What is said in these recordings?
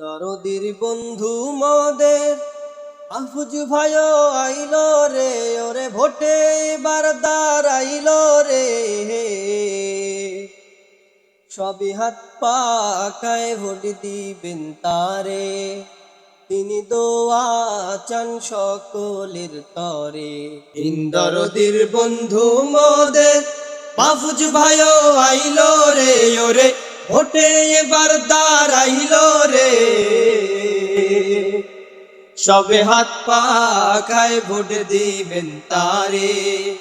দরদির বন্ধু মদের। আফুজ ভাই আইল রে, ওরে ভোটে এবার দাঁড়াইল রে। সবই হাত পাকায় ভোট দিবেন তারে, তিনি দোয়া চান সকলের তরে। ইন্দরদির বন্ধু মোদের মাহফুজ ভাইও আইল রে, ওরে ভোটে এবার দাঁড়াইল রে। সবে হাত পাখায় ভোট দিবেন তারে।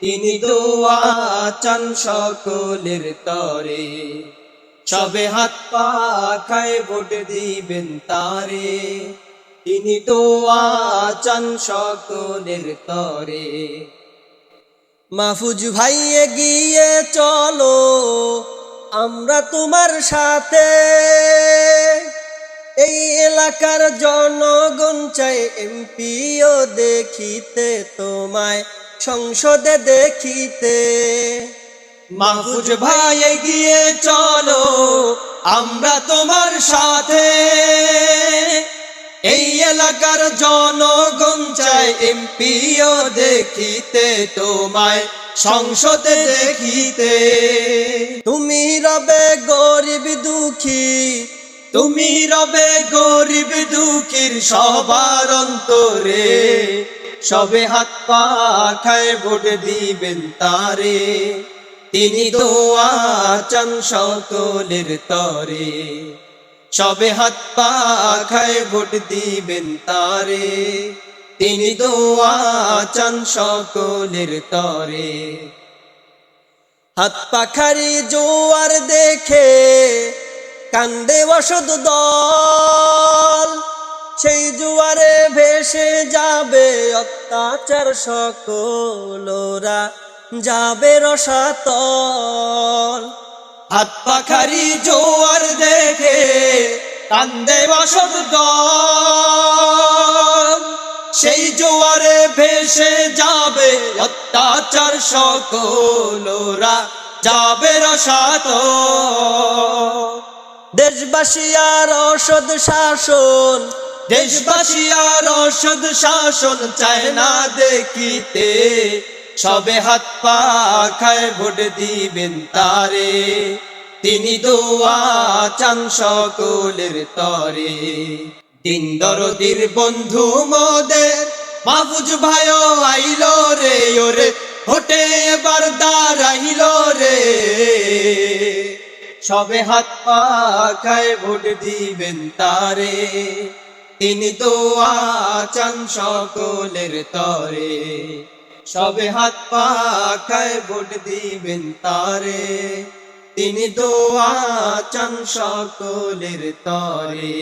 তিনি দোয়া চান সকলের তরে। সবে হাত পাখায় ভোট দিবেন তারে। তিনি দোয়া চান সকলের তরে। মাহফুজ ভাই এগিয়ে চলো আমরা তোমার সাথে। এই এলাকার জনগণ চাই এমপিও দেখিতে তোমায়, সংসদে দেখিতে। মাহফুজ ভাই এগিয়ে চলো, আমরা তোমার সাথে। এলাকার জনগণ চাই এমপিও দেখিতে তোমায়, সংসদে দেখিতে। তুমি রবে গরিব দুঃখী, তুমি রবে গরিব দুঃখীর সবার অন্তরে। সবে হাত পা খায় ভোট দিবেন তারে, তিনি দোয়া চান সকলের তরে। সবে হাত পা খায় ভোট দিবেন তারে। তিনি দোয়া চান সকলের তরে। হাত পাখারি জোয়ার দেখে কান্দে বসদ দল। সেই জোয়ারে ভেসে যাবে অত্যাচার সকলোরা, যাবে রসাতল। হাত পাখারি জোয়ার দেখে কান্দে বসত সেই জোয়ারে ভেসে যাবে অত্যাচার সকলোরা, যাবে রসাত। দেশবাসী আর অসদ শাসন, দেশবাসী আর অসদ শাসন চায় না দেখিতে। সবে হাত পা খায় ভোট দিবেন তারে। তিনি দোয়া চান সকলের তরে। দিন দরদির বন্ধু মোদের, মাহফুজ ভাইও আইল রে, ওরে ভোটে এবার দাঁড়াইল রে। সবে হাত পা খায় ভোট দিবেন তারে। তিনি দোয়া চান সকলের তরে। সবে হাত পাখায় ভোট দিবেন তারে। তিনি দোয়া চান সকলের তরে।